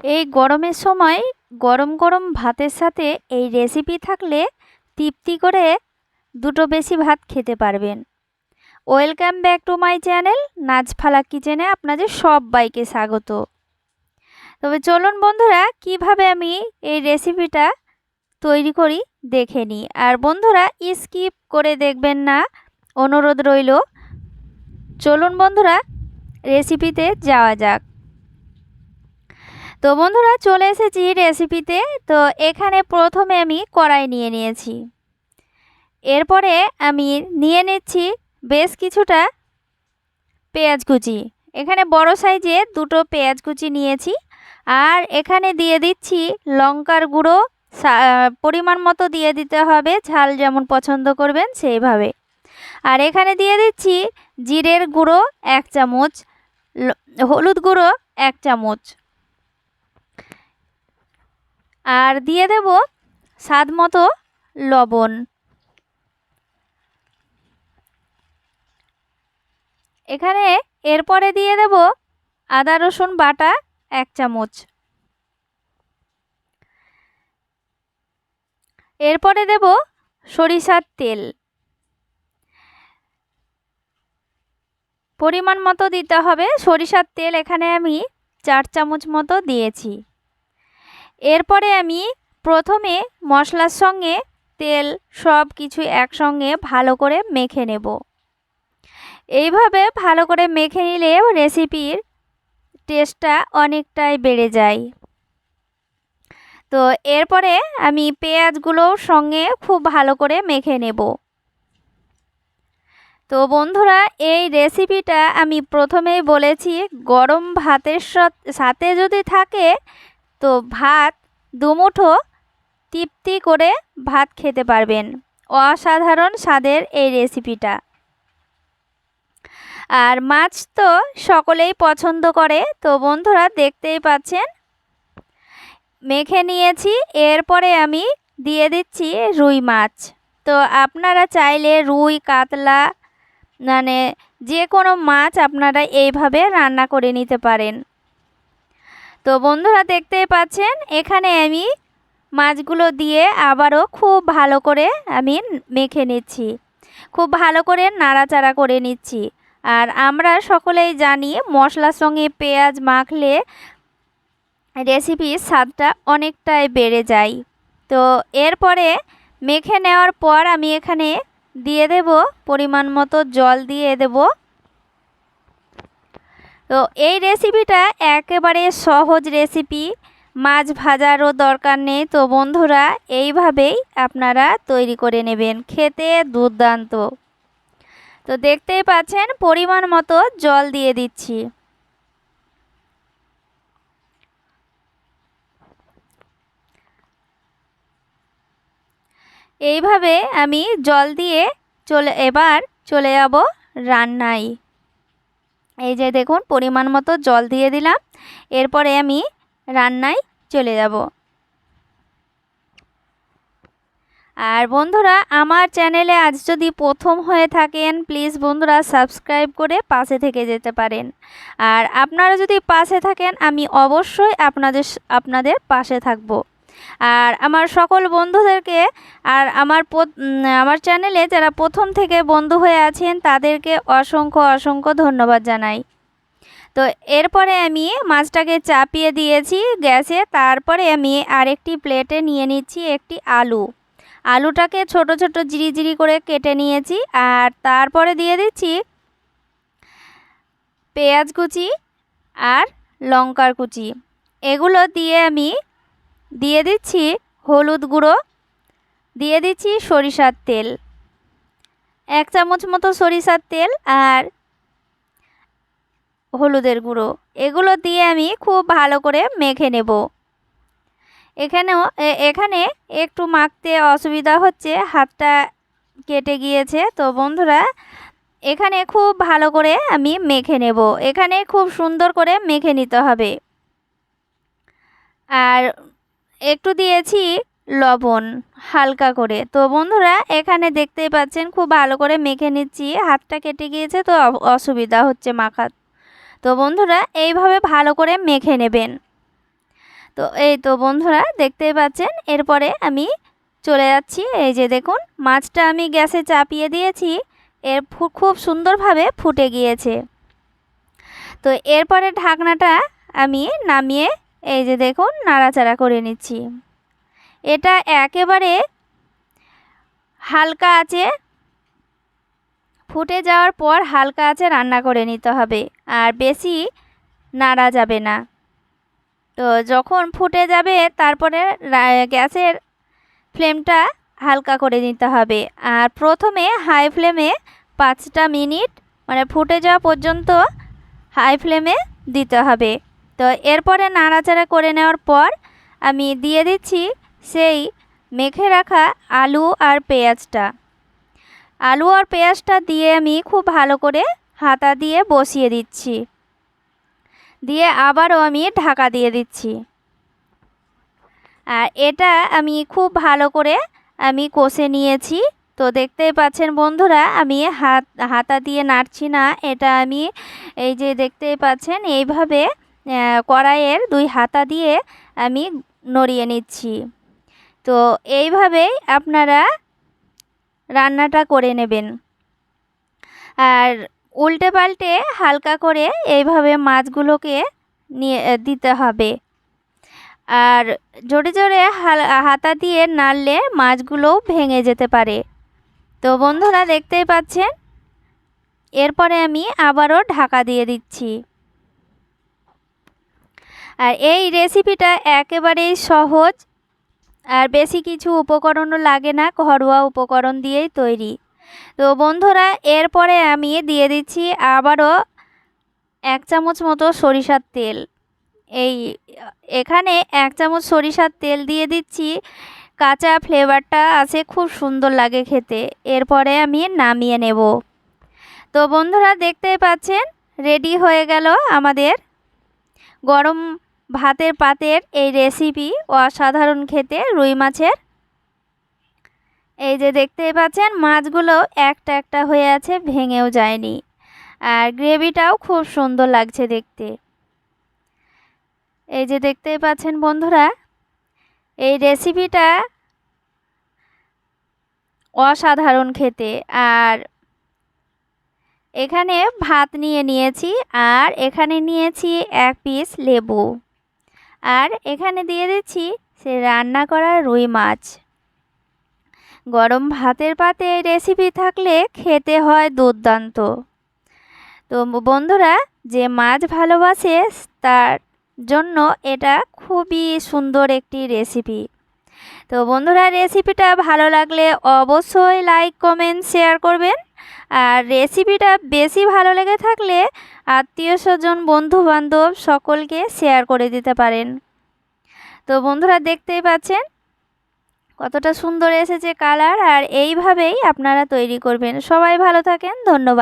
এই গরমের সময় গরম গরম ভাতের সাথে এই রেসিপি থাকলে তৃপ্তি করে দুটো বেশি ভাত খেতে পারবেন। Welcome back to my channel নাচফালা কিচেনে আপনাদের সবাইকে স্বাগত। তবে চলুন বন্ধুরা, কীভাবে আমি এই রেসিপিটা তৈরি করি দেখে নিই। আর বন্ধুরা স্কিপ করে দেখবেন না, অনুরোধ রইল। চলুন বন্ধুরা রেসিপিতে যাওয়া যাক। তো বন্ধুরা চলে এসেছি রেসিপিতে তো এখানে প্রথমে আমি কড়াই নিয়ে নিয়েছি। এরপরে আমি নিয়ে নিচ্ছি বেশ কিছুটা পেঁয়াজ কুচি। এখানে বড় সাইজে দুটো পেঁয়াজ কুচি নিয়েছি। আর এখানে দিয়ে দিচ্ছি লঙ্কার গুঁড়ো। পরিমাণ মতো দিয়ে দিতে হবে। ঝাল যেমন পছন্দ করবেন সেইভাবে। আর এখানে দিয়ে দিচ্ছি জিরের গুঁড়ো এক চামচ হলুদ গুঁড়ো এক চামচ। আর দিয়ে দেব স্বাদ মতো লবণ। এখানে এরপরে দিয়ে দেব আদা, রসুন বাটা এক চামচ। এরপরে দেব সরিষার তেল। পরিমাণ মতো দিতে হবে। সরিষার তেল এখানে আমি চার চামচ মতো দিয়েছি। এরপরে আমি প্রথমে মশলার সঙ্গে তেল সব কিছু একসঙ্গে ভালো করে মেখে নেব। এইভাবে ভালো করে মেখে নিলে রেসিপির টেস্টটা অনেকটাই বেড়ে যায়। তো এরপরে আমি পেঁয়াজগুলোর সঙ্গে খুব ভালো করে মেখে নেব। তো বন্ধুরা, এই রেসিপিটা আমি প্রথমেই বলেছি, গরম ভাতের সাথে যদি থাকে তো ভাত, দুমুঠো তৃপ্তি করে ভাত খেতে পারবেন। অসাধারণ স্বাদের এই রেসিপিটা। আর মাছ তো সকলেই পছন্দ করে, তো বন্ধুরা দেখতেই পাচ্ছেন। মেখে নিয়েছি, এরপরে আমি দিয়ে দিচ্ছি রুই মাছ। তো আপনারা চাইলে রুই, কাতলা মানে যে কোনো মাছ আপনারা এইভাবে রান্না করে নিতে পারেন। তো বন্ধুরা দেখতেই পাচ্ছেন, এখানে আমি মাছগুলো দিয়ে আবারও খুব ভালো করে আমি মেখে নিচ্ছি। খুব ভালো করে নাড়াচাড়া করে নিচ্ছি। আর আমরা সকলেই জানি মশলার সঙ্গে পেঁয়াজ মাখলে রেসিপির স্বাদটা অনেকটাই বেড়ে যায়। তো এরপরে মেখে নেওয়ার পর আমি এখানে দিয়ে দেব পরিমাণ মতো জল দিয়ে দেব। তো এই রেসিপিটা একেবারে সহজ রেসিপি মাছ ভাজারও দরকার নেই। তো বন্ধুরা, এইভাবেই আপনারা তৈরি করে নেবেন। খেতে দুর্দান্ত। তো দেখতেই পাচ্ছেন, পরিমাণ মতো জল দিয়ে দিচ্ছি। এইভাবে আমি জল দিয়ে চলে, এবার চলে যাব রান্নায়। এই যে দেখুন, পরিমাণ মতো জল দিয়ে দিলাম। এরপরে আমি রান্নায় চলে যাব। আর বন্ধুরা, আমার চ্যানেলে আজ যদি প্রথম হয়ে থাকেন, প্লিজ বন্ধুরা সাবস্ক্রাইব করে পাশে থেকে যেতে পারেন। আর আপনারা যদি পাশে থাকেন, আমি অবশ্যই আপনাদের আপনাদের পাশে থাকব। আর আমার সকল বন্ধুদেরকে আর আমার আমার চ্যানেলে যারা প্রথম থেকে বন্ধু হয়ে আছেন, তাদেরকে অসংখ্য অসংখ্য ধন্যবাদ জানাই। তো এরপরে আমি মাছটাকে চাপিয়ে দিয়েছি গ্যাসে, তারপরে আমি আরেকটি প্লেটে নিয়ে নিচ্ছি একটি আলু। আলুটাকে ছোট ছোট, জিরি জিরি করে কেটে নিয়েছি আর তারপরে দিয়ে দিচ্ছি পেঁয়াজ কুচি আর লঙ্কার কুচি। এগুলো দিয়ে আমি দিয়ে দিচ্ছি হলুদ গুঁড়ো, দিয়ে দিচ্ছি সরিষার তেল, এক চামচ মতো সরিষার তেল আর হলুদের গুঁড়ো। এগুলো দিয়ে আমি খুব ভালো করে মেখে নেব। এখানেও এখানে একটু মাখতে অসুবিধা হচ্ছে, হাতটা কেটে গিয়েছে। তো বন্ধুরা, এখানে খুব ভালো করে আমি মেখে নেব। এখানে খুব সুন্দর করে মেখে নিতে হবে। আর একটু দিয়েছি লবণ হালকা করে। তো বন্ধুরা, এখানে দেখতেই পাচ্ছেন খুব ভালো করে মেখে নিচ্ছি। হাতটা কেটে গিয়েছে, তো অসুবিধা হচ্ছে মাখা তো বন্ধুরা, এইভাবে ভালো করে মেখে নেবেন। তো এই তো বন্ধুরা, দেখতেই পাচ্ছেন, এরপরে আমি চলে যাচ্ছি। এই যে দেখুন, মাছটা আমি গ্যাসে চাপিয়ে দিয়েছি। এর খুব সুন্দরভাবে ফুটে গিয়েছে। তো এরপরে ঢাকনাটা আমি নামিয়ে এই যে দেখুন, নাড়াচাড়া করে নিচ্ছি। এটা একেবারে হালকা আছে ফুটে যাওয়ার পর হালকা আছে রান্না করে নিতে হবে, আর বেশি নাড়া যাবে না। তো যখন ফুটে যাবে, তারপরে গ্যাসের ফ্লেমটা হালকা করে নিতে হবে। আর প্রথমে হাই ফ্লেমে পাঁচটা মিনিট মানে ফুটে যাওয়া পর্যন্ত হাই ফ্লেমে দিতে হবে। তো এরপরে নাড়াচাড়া করে নেওয়ার পর আমি দিয়ে দিচ্ছি সেই মেখে রাখা আলু আর পেঁয়াজটা। আলু আর পেঁয়াজটা দিয়ে আমি খুব ভালো করে হাতা দিয়ে বসিয়ে দিচ্ছি। দিয়ে আবারও আমি ঢাকা দিয়ে দিচ্ছি। আর এটা আমি খুব ভালো করে আমি কষে নিয়েছি। তো দেখতেই পাচ্ছেন বন্ধুরা, আমি হাত, হাতা দিয়ে নাড়ছি না। এটা আমি এই যে দেখতেই পাচ্ছেন, এইভাবে কড়াইয়ের দুই হাতা দিয়ে আমি নড়িয়ে নিচ্ছি। তো এইভাবেই আপনারা রান্নাটা করে নেবেন। আর উল্টে পাল্টে হালকা করে এইভাবে মাছগুলোকে নিয়ে দিতে হবে। আর জোরে জোরে হাতা দিয়ে নাড়লে মাছগুলোও ভেঙে যেতে পারে। তো বন্ধুরা দেখতেই পাচ্ছেন, এরপরে আমি আবারও ঢাকা দিয়ে দিচ্ছি। আর এই রেসিপিটা একেবারেই সহজ। আর বেশি কিছু উপকরণও লাগে না, ঘরোয়া উপকরণ দিয়েই তৈরি। তো বন্ধুরা, এরপরে আমি দিয়ে দিচ্ছি আবারও এক চামচ মতো সরিষার তেল। এই, এখানে এক চামচ সরিষার তেল দিয়ে দিচ্ছি। কাঁচা ফ্লেভারটা আছে, খুব সুন্দর লাগে খেতে। এরপরে আমি নামিয়ে নেব। তো বন্ধুরা, দেখতেই পাচ্ছেন রেডি হয়ে গেল আমাদের গরম ভাতের পাতের এই রেসিপি অসাধারণ খেতে রুই মাছের। এই যে দেখতেই পাচ্ছেন, মাছগুলো একটা একটা হয়ে আছে, ভেঙেও যায়নি। আর গ্রেভিটাও খুব সুন্দর লাগছে দেখতে। এই যে দেখতেই পাচ্ছেন বন্ধুরা, এই রেসিপিটা অসাধারণ খেতে। আর এখানে ভাত নিয়ে নিয়েছি, আর এখানে নিয়েছি এক পিস লেবু। আর এখানে দিয়ে দিচ্ছি সে রান্না করা রুই মাছ। গরম ভাতের পাতে রেসিপি থাকলে খেতে হয় দুর্দান্ত। তো বন্ধুরা, যে মাছ ভালোবাসে তার জন্য এটা খুবই সুন্দর একটি রেসিপি তো বন্ধুরা রেসিপিটা ভালো লাগলে অবশ্যই লাইক কমেন্ট শেয়ার করবেন। আর রেসিপিটা বেশি ভালো লেগে থাকলে আত্মীয় স্বজন বন্ধু বান্ধব সকলকে শেয়ার করে দিতে পারেন। তো বন্ধুরা দেখতেই পাচ্ছেন, কতটা সুন্দর এসেছে কালার আর এইভাবেই আপনারা তৈরি করবেন। সবাই ভালো থাকেন, ধন্যবাদ।